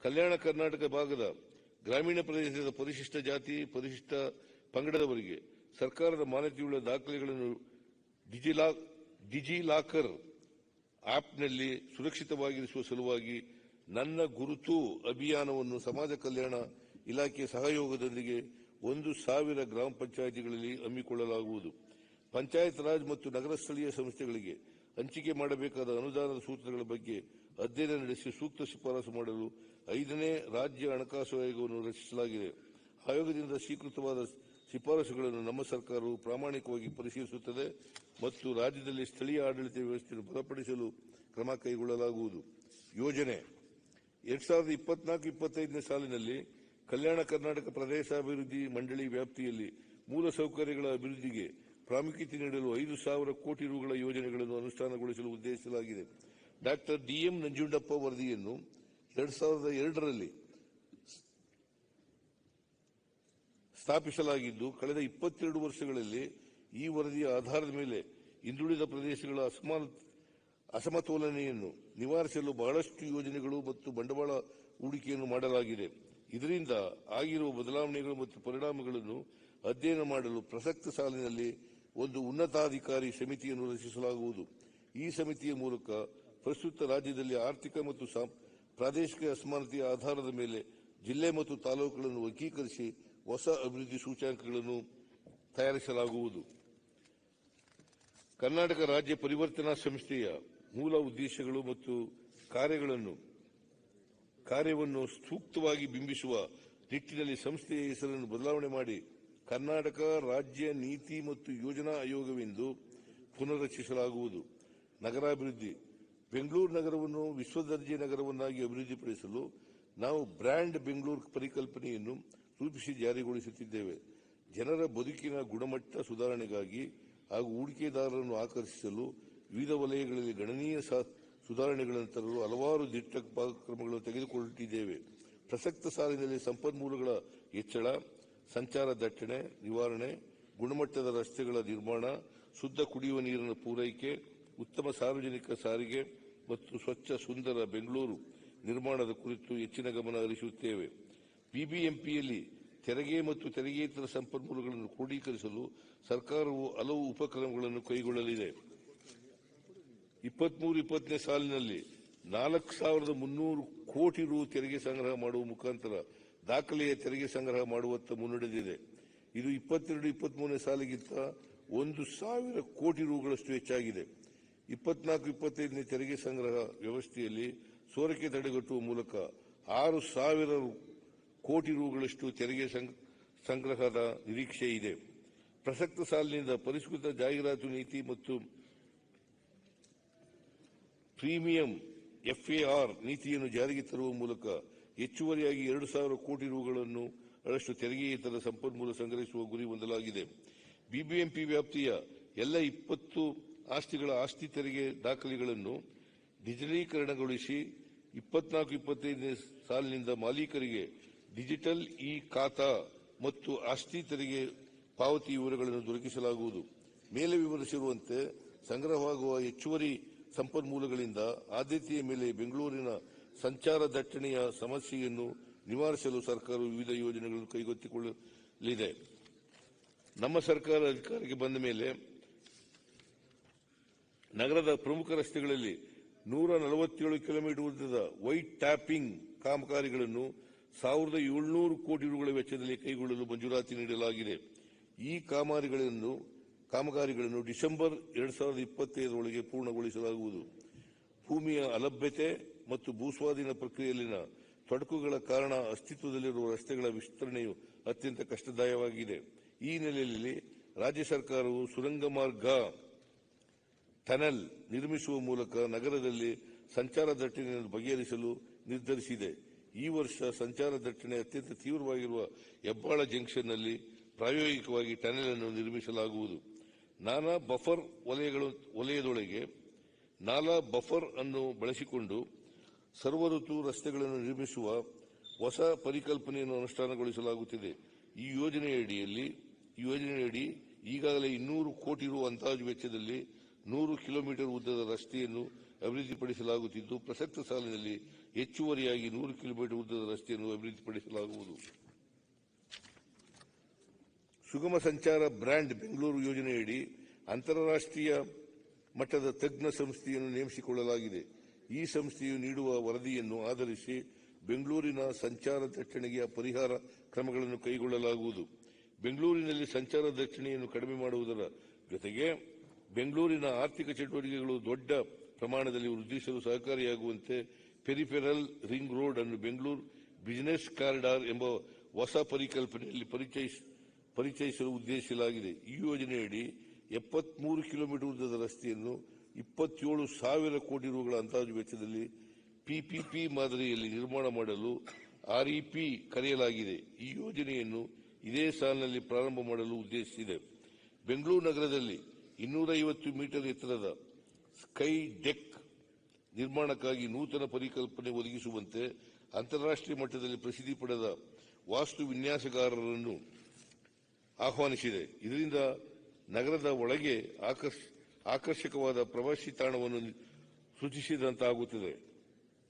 Speaker 1: ಕಲ್ಯಾಣ ಕರ್ನಾಟಕ ಭಾಗದ ಗ್ರಾಮೀಣ ಪ್ರದೇಶದ ಪರಿಶಿಷ್ಟ ಜಾತಿ, ಪರಿಶಿಷ್ಟ ಪಂಗಡದವರಿಗೆ ಸರ್ಕಾರದ ಮಾನ್ಯತೆಯುಳ್ಳ ದಾಖಲೆಗಳನ್ನು ಡಿಜಿಲಾ, ಡಿಜಿಲಾಕರ್ ಆಪ್ನಲ್ಲಿ ಸುರಕ್ಷಿತವಾಗಿರಿಸುವ ಸಲುವಾಗಿ ನನ್ನ ಗುರುತು ಅಭಿಯಾನವನ್ನು ಸಮಾಜ ಕಲ್ಯಾಣ ಇಲಾಖೆ ಸಹಯೋಗದೊಂದಿಗೆ ಒಂದು ಸಾವಿರ ಗ್ರಾಮ ಪಂಚಾಯಿತಿಗಳಲ್ಲಿ ಹಮ್ಮಿಕೊಳ್ಳಲಾಗುವುದು. ಪಂಚಾಯತ್ ರಾಜ್ ಮತ್ತು ನಗರ ಸ್ಥಳೀಯ ಸಂಸ್ಥೆಗಳಿಗೆ ಹಂಚಿಕೆ ಮಾಡಬೇಕಾದ ಅನುದಾನದ ಸೂತ್ರಗಳ ಬಗ್ಗೆ ಅಧ್ಯಯನ ನಡೆಸಿ ಸೂಕ್ತ ಶಿಫಾರಸು ಮಾಡಲು ಐದನೇ ರಾಜ್ಯ ಹಣಕಾಸು ಆಯೋಗವನ್ನು ರಚಿಸಲಾಗಿದೆ. ಆಯೋಗದಿಂದ ಸ್ವೀಕೃತವಾದ ಶಿಫಾರಸುಗಳನ್ನು ನಮ್ಮ ಸರ್ಕಾರವು ಪ್ರಾಮಾಣಿಕವಾಗಿ ಪರಿಶೀಲಿಸುತ್ತದೆ ಮತ್ತು ರಾಜ್ಯದಲ್ಲಿ ಸ್ಥಳೀಯ ಆಡಳಿತ ವ್ಯವಸ್ಥೆಯನ್ನು ಬಲಪಡಿಸಲು ಕ್ರಮ ಕೈಗೊಳ್ಳಲಾಗುವುದು. ಯೋಜನೆ. ಎರಡ್ ಸಾವಿರದ ಇಪ್ಪತ್ನಾಲ್ಕು ಇಪ್ಪತ್ತೈದನೇ ಸಾಲಿನಲ್ಲಿ ಕಲ್ಯಾಣ ಕರ್ನಾಟಕ ಪ್ರದೇಶಾಭಿವೃದ್ಧಿ ಮಂಡಳಿ ವ್ಯಾಪ್ತಿಯಲ್ಲಿ ಮೂಲಸೌಕರ್ಯಗಳ ಅಭಿವೃದ್ಧಿಗೆ ಪ್ರಾಮುಖ್ಯತೆ ನೀಡಲು ಐದು ಸಾವಿರ ಕೋಟಿ ರುಗಳ ಯೋಜನೆಗಳನ್ನು ಅನುಷ್ಠಾನಗೊಳಿಸಲು ಉದ್ದೇಶಿಸಲಾಗಿದೆ. ಡಾಕ್ಟರ್ ಡಿಎಂ ನಂಜುಂಡಪ್ಪ ವರದಿಯನ್ನು ಎರಡ್ ಸಾವಿರದ ಎರಡರಲ್ಲಿ ಸ್ಥಾಪಿಸಲಾಗಿದ್ದು, ಕಳೆದ ಇಪ್ಪತ್ತೆರಡು ವರ್ಷಗಳಲ್ಲಿ ಈ ವರದಿಯ ಆಧಾರದ ಮೇಲೆ ಹಿಂದುಳಿದ ಪ್ರದೇಶಗಳ ಅಸಮಾನ, ಅಸಮತೋಲನೆಯನ್ನು ನಿವಾರಿಸಲು ಬಹಳಷ್ಟು ಯೋಜನೆಗಳು ಮತ್ತು ಬಂಡವಾಳ ಹೂಡಿಕೆಯನ್ನು ಮಾಡಲಾಗಿದೆ. ಇದರಿಂದ ಆಗಿರುವ ಬದಲಾವಣೆಗಳು ಮತ್ತು ಪರಿಣಾಮಗಳನ್ನು ಅಧ್ಯಯನ ಮಾಡಲು ಪ್ರಸಕ್ತ ಸಾಲಿನಲ್ಲಿ ಒಂದು ಉನ್ನತಾಧಿಕಾರಿ ಸಮಿತಿಯನ್ನು ರಚಿಸಲಾಗುವುದು. ಈ ಸಮಿತಿಯ ಮೂಲಕ ಪ್ರಸ್ತುತ ರಾಜ್ಯದಲ್ಲಿ ಆರ್ಥಿಕ ಮತ್ತು ಪ್ರಾದೇಶಿಕ ಅಸಮಾನತೆಯ ಆಧಾರದ ಮೇಲೆ ಜಿಲ್ಲೆ ಮತ್ತು ತಾಲೂಕುಗಳನ್ನು ವರ್ಗೀಕರಿಸಿ ಹೊಸ ಅಭಿವೃದ್ಧಿ ಸೂಚ್ಯಾಂಕಗಳನ್ನು ತಯಾರಿಸಲಾಗುವುದು. ಕರ್ನಾಟಕ ರಾಜ್ಯ ಪರಿವರ್ತನಾ ಸಂಸ್ಥೆಯ ಮೂಲ ಉದ್ದೇಶಗಳು ಮತ್ತು ಕಾರ್ಯಗಳನ್ನು, ಕಾರ್ಯವನ್ನು ಸೂಕ್ತವಾಗಿ ಬಿಂಬಿಸುವ ನಿಟ್ಟಿನಲ್ಲಿ ಸಂಸ್ಥೆಯ ಹೆಸರನ್ನು ಬದಲಾವಣೆ ಮಾಡಿ ಕರ್ನಾಟಕ ರಾಜ್ಯ ನೀತಿ ಮತ್ತು ಯೋಜನಾ ಆಯೋಗವೆಂದು ಪುನರ್ರಚಿಸಲಾಗುವುದು. ನಗರಾಭಿವೃದ್ಧಿ, ಬೆಂಗಳೂರು ನಗರವನ್ನು ವಿಶ್ವದರ್ಜೆ ನಗರವನ್ನಾಗಿ ಅಭಿವೃದ್ಧಿಪಡಿಸಲು ನಾವು ಬ್ರ್ಯಾಂಡ್ ಬೆಂಗಳೂರು ಪರಿಕಲ್ಪನೆಯನ್ನು ರೂಪಿಸಿ ಜಾರಿಗೊಳಿಸುತ್ತಿದ್ದೇವೆ. ಜನರ ಬದುಕಿನ ಗುಣಮಟ್ಟ ಸುಧಾರಣೆಗಾಗಿ ಹಾಗೂ ಹೂಡಿಕೆದಾರರನ್ನು ಆಕರ್ಷಿಸಲು ವಿವಿಧ ವಲಯಗಳಲ್ಲಿ ಗಣನೀಯ ಸುಧಾರಣೆಗಳನ್ನು ತರಲು ಹಲವಾರು ದಿಟ್ಟ ಕ್ರಮಗಳನ್ನು ತೆಗೆದುಕೊಳ್ಳುತ್ತಿದ್ದೇವೆ ಪ್ರಸಕ್ತ ಸಾಲಿನಲ್ಲಿ ಸಂಪನ್ಮೂಲಗಳ ಹೆಚ್ಚಳ ಸಂಚಾರ ದಟ್ಟಣೆ, ನಿವಾರಣೆ, ಗುಣಮಟ್ಟದ ರಸ್ತೆಗಳ ನಿರ್ಮಾಣ, ಶುದ್ಧ ಕುಡಿಯುವ ನೀರಿನ ಪೂರೈಕೆ, ಉತ್ತಮ ಸಾರ್ವಜನಿಕ ಸಾರಿಗೆ ಮತ್ತು ಸ್ವಚ್ಛ ಸುಂದರ ಬೆಂಗಳೂರು ನಿರ್ಮಾಣದ ಕುರಿತು ಹೆಚ್ಚಿನ ಗಮನ ಹರಿಸುತ್ತೇವೆ. ಬಿಬಿಎಂಪಿಯಲ್ಲಿ ತೆರಿಗೆ ಮತ್ತು ತೆರಿಗೆಯೇತರ ಸಂಪನ್ಮೂಲಗಳನ್ನು ಕ್ರೋಢೀಕರಿಸಲು ಸರ್ಕಾರವು ಹಲವು ಉಪಕ್ರಮಗಳನ್ನು ಕೈಗೊಳ್ಳಲಿದೆ. ಇಪ್ಪತ್ಮೂರು, ಇಪ್ಪತ್ತನೇ ಸಾಲಿನಲ್ಲಿ ನಾಲ್ಕು ಸಾವಿರದ ಮುನ್ನೂರು ಕೋಟಿ ರು ತೆರಿಗೆ ಸಂಗ್ರಹ ಮಾಡುವ ಮುಖಾಂತರ ದಾಖಲೆಯ ತೆರಿಗೆ ಸಂಗ್ರಹ ಮಾಡುವತ್ತ ಮುನ್ನಡೆದಿದೆ. ಇದು ಇಪ್ಪತ್ತೆರಡು, ಇಪ್ಪತ್ಮೂರನೇ ಸಾಲಿಗಿಂತ ಒಂದು ಸಾವಿರ ಕೋಟಿ ರೂಗಳಷ್ಟು ಹೆಚ್ಚಾಗಿದೆ. ಇಪ್ಪತ್ನಾಲ್ಕು, ಇಪ್ಪತ್ತೈದನೇ ತೆರಿಗೆ ಸಂಗ್ರಹ ವ್ಯವಸ್ಥೆಯಲ್ಲಿ ಸೋರಿಕೆ ತಡೆಗಟ್ಟುವ ಮೂಲಕ ಆರು ಸಾವಿರ ಕೋಟಿ ರೂಗಳಷ್ಟು ತೆರಿಗೆ ಸಂಗ್ರಹದ ನಿರೀಕ್ಷೆ ಇದೆ. ಪ್ರಸಕ್ತ ಸಾಲಿನಿಂದ ಪರಿಷ್ಕೃತ ಜಾಹೀರಾತು ನೀತಿ ಮತ್ತು ಪ್ರೀಮಿಯಂ ಎಫ್ಎಆರ್ ನೀತಿಯನ್ನು ಜಾರಿಗೆ ತರುವ ಮೂಲಕ ಹೆಚ್ಚುವರಿಯಾಗಿ ಎರಡು ಸಾವಿರ ಕೋಟಿ ರುಗಳನ್ನು ಅಷ್ಟು ತೆರಿಗೆಯೇತರ ಸಂಪನ್ಮೂಲ ಸಂಗ್ರಹಿಸುವ ಗುರಿ ಹೊಂದಲಾಗಿದೆ. ಬಿಬಿಎಂಪಿ ವ್ಯಾಪ್ತಿಯ ಎಲ್ಲ ಇಪ್ಪತ್ತು ಆಸ್ತಿಗಳ ಆಸ್ತಿ ತೆರಿಗೆ ದಾಖಲೆಗಳನ್ನು ಡಿಜಿಟಲೀಕರಣಗೊಳಿಸಿ ಇಪ್ಪತ್ನಾಲ್ಕು ಇಪ್ಪತ್ತೈದನೇ ಸಾಲಿನಿಂದ ಮಾಲೀಕರಿಗೆ ಡಿಜಿಟಲ್ ಇ ಖಾತಾ ಮತ್ತು ಆಸ್ತಿ ತೆರಿಗೆ ಪಾವತಿ ವಿವರಗಳನ್ನು ದೊರಕಿಸಲಾಗುವುದು. ಮೇಲೆ ವಿವರಿಸಿರುವಂತೆ, ಸಂಗ್ರಹವಾಗುವ ಹೆಚ್ಚುವರಿ ಸಂಪನ್ಮೂಲಗಳಿಂದ ಆದ್ಯತೆಯ ಮೇಲೆ ಬೆಂಗಳೂರಿನ ಸಂಚಾರ ದಟ್ಟಣೆಯ ಸಮಸ್ಯೆಯನ್ನು ನಿವಾರಿಸಲು ಸರ್ಕಾರವು ವಿವಿಧ ಯೋಜನೆಗಳನ್ನು ಕೈಗೊತ್ತಿಕೊಳ್ಳಲಿದೆ. ನಮ್ಮ ಸರ್ಕಾರ ಅಧಿಕಾರಕ್ಕೆ ಬಂದ ಮೇಲೆ ನಗರದ ಪ್ರಮುಖ ರಸ್ತೆಗಳಲ್ಲಿ ನೂರ ನಲವತ್ತೇಳು ಕಿಲೋಮೀಟರ್ ಉದ್ದದ ವೈಟ್ ಟ್ಯಾಪಿಂಗ್ ಕಾಮಗಾರಿಗಳನ್ನು ಸಾವಿರದ ಏಳ್ನೂರು ಕೋಟಿ ರೂಪಾಯಿ ವೆಚ್ಚದಲ್ಲಿ ಕೈಗೊಳ್ಳಲು ಮಂಜೂರಾತಿ ನೀಡಲಾಗಿದೆ. ಈ ಕಾಮಗಾರಿಗಳನ್ನು ಕಾಮಗಾರಿಗಳನ್ನು ಡಿಸೆಂಬರ್ ಎರಡ್ ಸಾವಿರದ ಇಪ್ಪತ್ತೈದರೊಳಗೆ ಪೂರ್ಣಗೊಳಿಸಲಾಗುವುದು. ಭೂಮಿಯ ಅಲಭ್ಯತೆ ಮತ್ತು ಭೂಸ್ವಾಧೀನ ಪ್ರಕ್ರಿಯೆಯಲ್ಲಿನ ತೊಡಕುಗಳ ಕಾರಣ ಅಸ್ತಿತ್ವದಲ್ಲಿರುವ ರಸ್ತೆಗಳ ವಿಸ್ತರಣೆಯು ಅತ್ಯಂತ ಕಷ್ಟದಾಯವಾಗಿದೆ. ಈ ನೆಲೆಯಲ್ಲಿ ರಾಜ್ಯ ಸರ್ಕಾರವು ಸುರಂಗ ಮಾರ್ಗ ಟನಲ್ ನಿರ್ಮಿಸುವ ಮೂಲಕ ನಗರದಲ್ಲಿ ಸಂಚಾರ ದಟ್ಟಣೆಯನ್ನು ಬಗೆಹರಿಸಲು ನಿರ್ಧರಿಸಿದೆ. ಈ ವರ್ಷ ಸಂಚಾರ ದಟ್ಟಣೆ ಅತ್ಯಂತ ತೀವ್ರವಾಗಿರುವ ಹೆಬ್ಬಾಳ ಜಂಕ್ಷನ್ನಲ್ಲಿ ಪ್ರಾಯೋಗಿಕವಾಗಿ ಟನಲ್ ಅನ್ನು ನಿರ್ಮಿಸಲಾಗುವುದು. ನಾನಾ ಬಫರ್ ವಲಯಗಳು, ವಲಯದೊಳಗೆ ನಾಲಾ ಬಫರ್ ಅನ್ನು ಬಳಸಿಕೊಂಡು ಸರ್ವಋತು ರಸ್ತೆಗಳನ್ನು ನಿರ್ಮಿಸುವ ಹೊಸ ಪರಿಕಲ್ಪನೆಯನ್ನು ಅನುಷ್ಠಾನಗೊಳಿಸಲಾಗುತ್ತಿದೆ. ಈ ಯೋಜನೆಯಡಿಯಲ್ಲಿ ಯೋಜನೆಯಡಿ ಈಗಾಗಲೇ ಇನ್ನೂರು ಕೋಟಿ ರು ಅಂದಾಜು ವೆಚ್ಚದಲ್ಲಿ ನೂರು ಕಿಲೋಮೀಟರ್ ಉದ್ದದ ರಸ್ತೆಯನ್ನು ಅಭಿವೃದ್ಧಿಪಡಿಸಲಾಗುತ್ತಿದ್ದು, ಪ್ರಸಕ್ತ ಸಾಲಿನಲ್ಲಿ ಹೆಚ್ಚುವರಿಯಾಗಿ ನೂರು ಕಿಲೋಮೀಟರ್ ಉದ್ದದ ರಸ್ತೆಯನ್ನು ಅಭಿವೃದ್ಧಿಪಡಿಸಲಾಗುವುದು. ಸುಗಮ ಸಂಚಾರ ಬ್ರ್ಯಾಂಡ್ ಬೆಂಗಳೂರು ಯೋಜನೆಯಡಿ ಅಂತಾರಾಷ್ಟ್ರೀಯ ಮಟ್ಟದ ತಜ್ಞ ಸಂಸ್ಥೆಯನ್ನು ನೇಮಿಸಿಕೊಳ್ಳಲಾಗಿದೆ. ಈ ಸಂಸ್ಥೆಯು ನೀಡುವ ವರದಿಯನ್ನು ಆಧರಿಸಿ ಬೆಂಗಳೂರಿನ ಸಂಚಾರ ದಟ್ಟಣೆಗೆ ಪರಿಹಾರ ಕ್ರಮಗಳನ್ನು ಕೈಗೊಳ್ಳಲಾಗುವುದು. ಬೆಂಗಳೂರಿನಲ್ಲಿ ಸಂಚಾರ ದಟ್ಟಣೆಯನ್ನು ಕಡಿಮೆ ಮಾಡುವುದರ ಜೊತೆಗೆ ಬೆಂಗಳೂರಿನ ಆರ್ಥಿಕ ಚಟುವಟಿಕೆಗಳು ದೊಡ್ಡ ಪ್ರಮಾಣದಲ್ಲಿ ವೃದ್ಧಿಸಲು ಸಹಕಾರಿಯಾಗುವಂತೆ ಪೆರಿಫೆರಲ್ ರಿಂಗ್ ರೋಡ್ ಅನ್ನು ಬೆಂಗಳೂರು ಬಿಸಿನೆಸ್ ಕಾರಿಡಾರ್ ಎಂಬ ಹೊಸ ಪರಿಕಲ್ಪನೆಯಲ್ಲಿ ಪರಿಚಯಿಸ, ಪರಿಚಯಿಸಲು ಉದ್ದೇಶಿಸಲಾಗಿದೆ. ಈ ಯೋಜನೆಯಡಿ ಎಪ್ಪತ್ಮೂರು ಕಿಲೋಮೀಟರ್ ಉದ್ದದ ರಸ್ತೆಯನ್ನು ಇಪ್ಪತ್ತೇಳು ಸಾವಿರ ಕೋಟಿ ರೂಗಳ ಅಂದಾಜು ವೆಚ್ಚದಲ್ಲಿ ಪಿಪಿಪಿ ಮಾದರಿಯಲ್ಲಿ ನಿರ್ಮಾಣ ಮಾಡಲು ಆರ್ಇಪಿ ಕರೆಯಲಾಗಿದೆ. ಈ ಯೋಜನೆಯನ್ನು ಇದೇ ಸಾಲಿನಲ್ಲಿ ಪ್ರಾರಂಭ ಮಾಡಲು ಉದ್ದೇಶಿಸಿದೆ ಬೆಂಗಳೂರು ನಗರದಲ್ಲಿ ಇನ್ನೂರೈವತ್ತು ಮೀಟರ್ ಎತ್ತರದ ಸ್ಕೈ ಡೆಕ್ ನಿರ್ಮಾಣಕ್ಕಾಗಿ ನೂತನ ಪರಿಕಲ್ಪನೆ ಒದಗಿಸುವಂತೆ ಅಂತಾರಾಷ್ಟೀಯ ಮಟ್ಟದಲ್ಲಿ ಪ್ರಸಿದ್ಧಿ ಪಡೆದ ವಾಸ್ತು ವಿನ್ಯಾಸಗಾರರನ್ನು ಆಹ್ವಾನಿಸಿದೆ. ಇದರಿಂದ ನಗರದ ಒಳಗೆ ಆಕರ್ಷ ಆಕರ್ಷಕವಾದ ಪ್ರವಾಸಿ ತಾಣವನ್ನು ಸೂಚಿಸಿದಂತಾಗುತ್ತದೆ.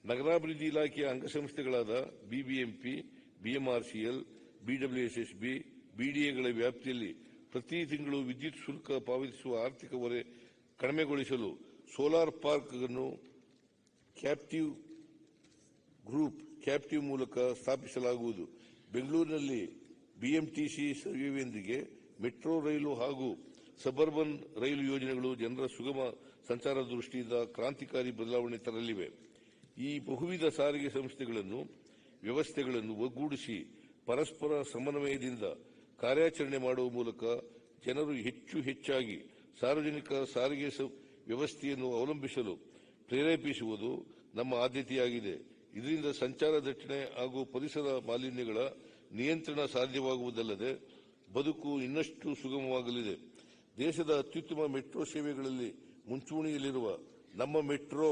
Speaker 1: ನಗರಾಭಿವೃದ್ಧಿ ಇಲಾಖೆಯ ಅಂಗಸಂಸ್ಥೆಗಳಾದ ಬಿಬಿಎಂಪಿ, ಬಿಎಂಆರ್ಸಿಎಲ್, ಬಿಡಬ್ಲ್ಯೂಎಸ್ಎಸ್ಬಿ, ಬಿಡಿಎಗಳ ವ್ಯಾಪ್ತಿಯಲ್ಲಿ ಪ್ರತಿ ತಿಂಗಳು ವಿದ್ಯುತ್ ಶುಲ್ಕ ಪಾವತಿಸುವ ಆರ್ಥಿಕ ಹೊರೆ ಕಡಿಮೆಗೊಳಿಸಲು ಸೋಲಾರ್ ಪಾರ್ಕ್ ಅನ್ನು ಕ್ಯಾಪ್ಟಿವ್ ಗ್ರೂಪ್, ಕ್ಯಾಪ್ಟಿವ್ ಮೂಲಕ ಸ್ಥಾಪಿಸಲಾಗುವುದು. ಬೆಂಗಳೂರಿನಲ್ಲಿ ಬಿಎಂಟಿಸಿ ಸೇವೆಯೊಂದಿಗೆ ಮೆಟ್ರೋ ರೈಲು ಹಾಗೂ ಸಬರ್ಬನ್ ರೈಲು ಯೋಜನೆಗಳು ಜನರ ಸುಗಮ ಸಂಚಾರ ದೃಷ್ಟಿಯಿಂದ ಕ್ರಾಂತಿಕಾರಿ ಬದಲಾವಣೆ ತರಲಿವೆ. ಈ ಬಹುವಿಧ ಸಾರಿಗೆ ಸಂಸ್ಥೆಗಳನ್ನು, ವ್ಯವಸ್ಥೆಗಳನ್ನು ಒಗ್ಗೂಡಿಸಿ ಪರಸ್ಪರ ಸಮನ್ವಯದಿಂದ ಕಾರ್ಯಾಚರಣೆ ಮಾಡುವ ಮೂಲಕ ಜನರು ಹೆಚ್ಚು ಹೆಚ್ಚಾಗಿ ಸಾರ್ವಜನಿಕ ಸಾರಿಗೆ ವ್ಯವಸ್ಥೆಯನ್ನು ಅವಲಂಬಿಸಲು ಪ್ರೇರೇಪಿಸುವುದು ನಮ್ಮ ಆದ್ಯತೆಯಾಗಿದೆ. ಇದರಿಂದ ಸಂಚಾರ ದಟ್ಟಣೆ ಹಾಗೂ ಪರಿಸರ ಮಾಲಿನ್ಯಗಳ ನಿಯಂತ್ರಣ ಸಾಧ್ಯವಾಗುವುದಲ್ಲದೆ ಬದುಕು ಇನ್ನಷ್ಟು ಸುಗಮವಾಗಲಿದೆ. ದೇಶದ ಅತ್ಯುತ್ತಮ ಮೆಟ್ರೋ ಸೇವೆಗಳಲ್ಲಿ ಮುಂಚೂಣಿಯಲ್ಲಿರುವ ನಮ್ಮ ಮೆಟ್ರೋ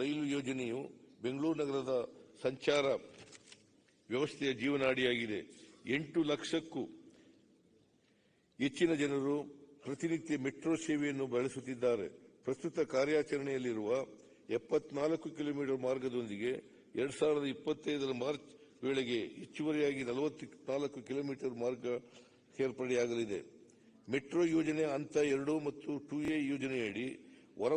Speaker 1: ರೈಲು ಯೋಜನೆಯು ಬೆಂಗಳೂರು ನಗರದ ಸಂಚಾರ ವ್ಯವಸ್ಥೆಯ ಜೀವನಾಡಿಯಾಗಿದೆ. ಎಂಟು ಲಕ್ಷಕ್ಕೂ ಹೆಚ್ಚಿನ ಜನರು ಪ್ರತಿನಿತ್ಯ ಮೆಟ್ರೋ ಸೇವೆಯನ್ನು ಬಳಸುತ್ತಿದ್ದಾರೆ. ಪ್ರಸ್ತುತ ಕಾರ್ಯಾಚರಣೆಯಲ್ಲಿರುವ ಎಪ್ಪತ್ನಾಲ್ಕು ಕಿಲೋಮೀಟರ್ ಮಾರ್ಗದೊಂದಿಗೆ ಎರಡ್ ಸಾವಿರದ ಇಪ್ಪತ್ತೈದರ ಮಾರ್ಚ್ ವೇಳೆಗೆ ಹೆಚ್ಚುವರಿಯಾಗಿ ನಲವತ್ನಾಲ್ಕು ಕಿಲೋಮೀಟರ್ ಮಾರ್ಗ ಸೇರ್ಪಡೆಯಾಗಲಿದೆ. ಮೆಟ್ರೋ ಯೋಜನೆ ಹಂತ ಎರಡು ಮತ್ತು ಟೂ ಎ ಯೋಜನೆಯಡಿ ಹೊರ